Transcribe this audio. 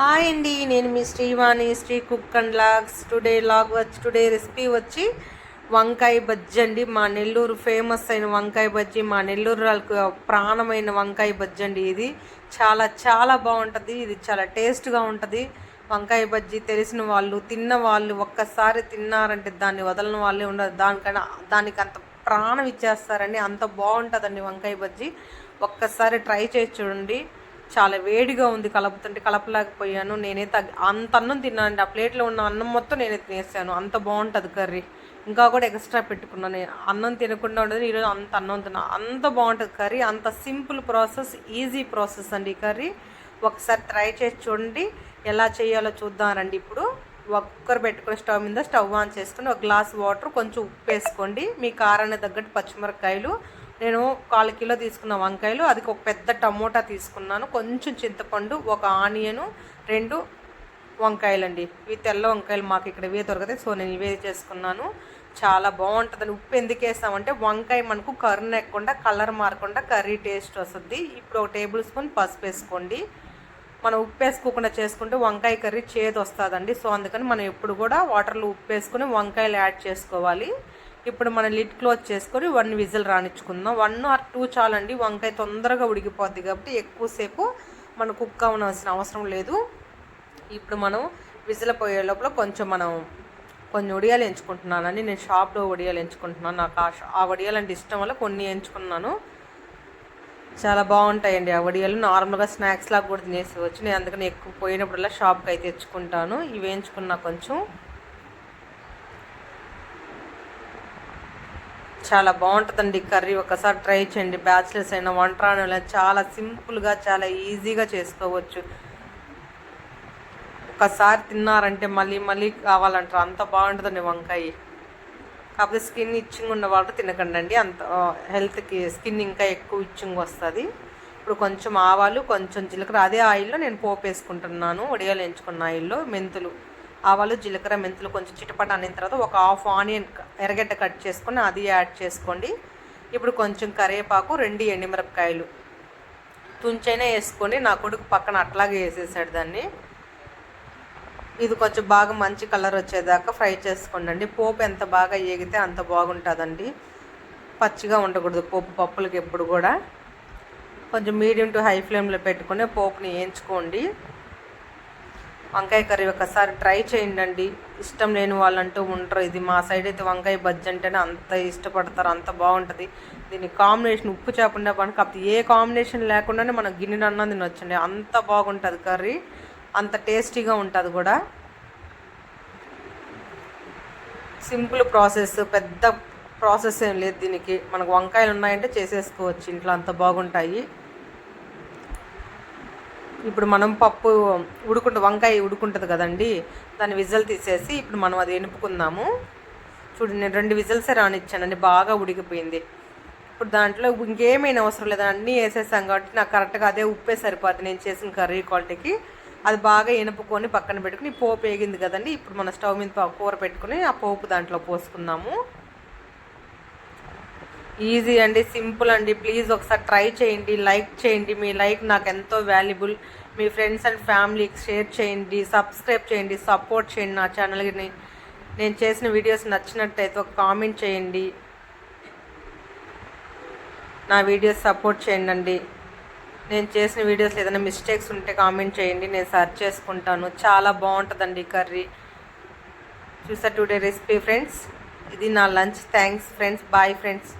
Hi అండి నేను మీ Srivani Sri cook and logs. Today log వచ్చి టుడే రెసిపీ వచ్చి వంకాయ బజ్జీ అండి. మా నెల్లూరు ఫేమస్ అయిన వంకాయ బజ్జీ మా నెల్లూరు వాళ్ళకు ప్రాణమైన వంకాయ బజ్జీ అండి ఇది. చాలా చాలా బాగుంటుంది. ఇది చాలా టేస్ట్గా ఉంటుంది. వంకాయ బజ్జీ తెలిసిన వాళ్ళు తిన్న వాళ్ళు ఒక్కసారి తిన్నారంటే దాన్ని వదలని వాళ్ళే ఉండదు దానికన్నా దానికి అంత ప్రాణం ఇచ్చేస్తారండి. అంత బాగుంటుందండి వంకాయ బజ్జీ. ఒక్కసారి ట్రై చేసి చూడండి. చాలా వేడిగా ఉంది కలుపుతుంటే కలపలేకపోయాను నేనైతే అంత అన్నం తిన్నాను ఆ ప్లేట్లో ఉన్న అన్నం మొత్తం నేనే తినేసాను. అంత బాగుంటుంది కర్రీ. ఇంకా కూడా ఎక్స్ట్రా పెట్టుకున్నాను నేను. అన్నం తినకుండా ఉండదు. ఈరోజు అంత అన్నం తిన్నా. అంత బాగుంటుంది కర్రీ. అంత సింపుల్ ప్రాసెస్ ఈజీ ప్రాసెస్ అండి ఈ కర్రీ. ఒకసారి ట్రై చేసి చూడండి. ఎలా చేయాలో చూద్దామండి ఇప్పుడు. కుక్కర్ పెట్టుకుని స్టవ్ మీద స్టవ్ ఆన్ చేసుకుని ఒక గ్లాస్ వాటర్ కొంచెం ఉప్పు వేసుకోండి. మీ కారాన్ని తగ్గట్టు పచ్చిమిరపకాయలు నేను కాలు కిలో తీసుకున్న వంకాయలు అది ఒక పెద్ద టమోటా తీసుకున్నాను. కొంచెం చింతపండు ఒక ఆనియను రెండు వంకాయలండి. ఇవి తెల్ల వంకాయలు మాకు ఇక్కడ ఇవే దొరకతాయి. సో నేను ఇవే చేసుకున్నాను. చాలా బాగుంటుందని ఉప్పు ఎందుకు వేస్తామంటే వంకాయ మనకు కర్రీ ఎక్కకుండా కలర్ మారకుండా కర్రీ టేస్ట్ వస్తుంది. ఇప్పుడు ఒక టేబుల్ స్పూన్ పసుపు వేసుకోండి. మనం ఉప్పు వేసుకోకుండా చేసుకుంటే వంకాయ కర్రీ చేదు వస్తుందండి సో అందుకని మనం ఎప్పుడు కూడా వాటర్లో ఉప్పు వేసుకుని వంకాయలు యాడ్ చేసుకోవాలి. ఇప్పుడు మనం లిడ్ క్లోజ్ చేసుకొని వన్ విజిల్ రానిచ్చుకుందాం. వన్ ఆర్ టూ చాలండి. వంకాయ తొందరగా ఉడికిపోద్ది కాబట్టి ఎక్కువసేపు మనం కుక్ అవ్వాల్సిన అవసరం లేదు. ఇప్పుడు మనం విజిల్ పోయే లోపల కొంచెం మనం కొన్ని వడియాలు ఎంచుకుంటున్నానండి. నేను షాప్లో వడియాలు ఎంచుకుంటున్నాను. నాకు ఆ వడియాలు అంటే ఇష్టం వల్ల కొన్ని ఎంచుకున్నాను. చాలా బాగుంటాయండి ఆ వడియాలు. నార్మల్గా స్నాక్స్ లాగా కూడా తినేసేవచ్చు. నేను అందుకని ఎక్కువ పోయినప్పుడల్లా షాప్కి అయితే తెచ్చుకుంటాను. ఇవి వేయించుకున్నా కొంచెం చాలా బాగుంటుందండి కర్రీ. ఒకసారి ట్రై చేయండి. బ్యాచిలర్స్ అయినా వంట చాలా సింపుల్గా చాలా ఈజీగా చేసుకోవచ్చు. ఒకసారి తిన్నారంటే మళ్ళీ మళ్ళీ కావాలంటారు. అంత బాగుంటుందండి వంకాయ. కాకపోతే స్కిన్ ఇచ్చింగ్ ఉన్న వాళ్ళు తినకండి అండి అంత హెల్త్కి స్కిన్ ఇంకా ఎక్కువ ఇచ్చింగ్ వస్తుంది. ఇప్పుడు కొంచెం ఆవాలు కొంచెం జీలకర్ర. అదే ఆయిల్లో నేను పోపు వేసుకుంటున్నాను. వడియాలు ఎంచుకున్న ఆయిల్లో మెంతులు. ఆవాలు జీలకర్ర మెంతులు కొంచెం చిటపట అనిన తర్వాత ఒక హాఫ్ ఆనియన్ ఎర్రగడ్డ కట్ చేసుకొని అది యాడ్ చేసుకోండి. ఇప్పుడు కొంచెం కరివేపాకు రెండు ఎండిమిరపకాయలు. తుంచైనా వేసుకొని నా కొడుకు పక్కన అట్లాగే వేసేసాడు దాన్ని. ఇది కొంచెం బాగా మంచి కలర్ వచ్చేదాకా ఫ్రై చేసుకోండి పోపు ఎంత బాగా ఏగితే అంత బాగుంటుందండి. పచ్చిగా ఉండకూడదు పోపు పప్పులకి ఎప్పుడు కూడా. కొంచెం మీడియం టు హై ఫ్లేమ్లో పెట్టుకుని పోపుని వేయించుకోండి. వంకాయ కర్రీ ఒకసారి ట్రై చేయండి ఇష్టం లేని వాళ్ళంటూ ఉంటారు ఇది మా సైడ్ అయితే వంకాయ బజ్జి అంటేనే అంత ఇష్టపడతారు. అంత బాగుంటుంది. దీని కాంబినేషన్ ఉప్పు చేపండా పని కాకపోతే ఏ కాంబినేషన్ లేకుండానే మనం గిన్నె అన్నం తినొచ్చండి. అంత బాగుంటుంది కర్రీ. అంత టేస్టీగా ఉంటుంది కూడా. సింపుల్ ప్రాసెస్ పెద్ద ప్రాసెస్ ఏం లేదు దీనికి. మనకు వంకాయలు ఉన్నాయంటే చేసేసుకోవచ్చు. ఇంట్లో అంత బాగుంటాయి. ఇప్పుడు మనం పప్పు ఉడుకుంటు వంకాయ ఉడుకుంటుంది కదండి దాని విజల్ తీసేసి ఇప్పుడు మనం అది ఎనుపుకుందాము. చూడండి నేను రెండు విజిల్సే రానిచ్చానండి బాగా ఉడికిపోయింది. ఇప్పుడు దాంట్లో ఇంకేమైనా అవసరం లేదు అన్నీ వేసేసాం కాబట్టి నాకు కరెక్ట్గా అదే ఉప్పే సరిపోద్ది. నేను చేసిన కర్రీ క్వాలిటీకి అది బాగా ఎనుపుకొని పక్కన పెట్టుకుని పోపు వేగింది కదండి ఇప్పుడు మన స్టవ్ మీద కూర పెట్టుకుని ఆ పోపు దాంట్లో పోసుకుందాము. ఈజీ అండి సింపుల్ అండి. ప్లీజ్ ఒకసారి ట్రై చేయండి లైక్ చేయండి. మీ లైక్ నాకు ఎంతో వాల్యుబుల్. మీ ఫ్రెండ్స్ అండ్ ఫ్యామిలీకి షేర్ చేయండి సబ్స్క్రైబ్ చేయండి సపోర్ట్ చేయండి నా ఛానల్కి. నేను చేసిన వీడియోస్ నచ్చినట్టయితే ఒక కామెంట్ చేయండి. నా వీడియోస్ సపోర్ట్ చేయండి అండి నేను చేసిన వీడియోస్ ఏదైనా మిస్టేక్స్ ఉంటే కామెంట్ చేయండి. నేను సర్చ్ చేసుకుంటాను. చాలా బాగుంటుందండి కర్రీ. చూసా టుడే రెసిపీ ఫ్రెండ్స్. ఇది నా lunch. Thanks friends. Bye friends.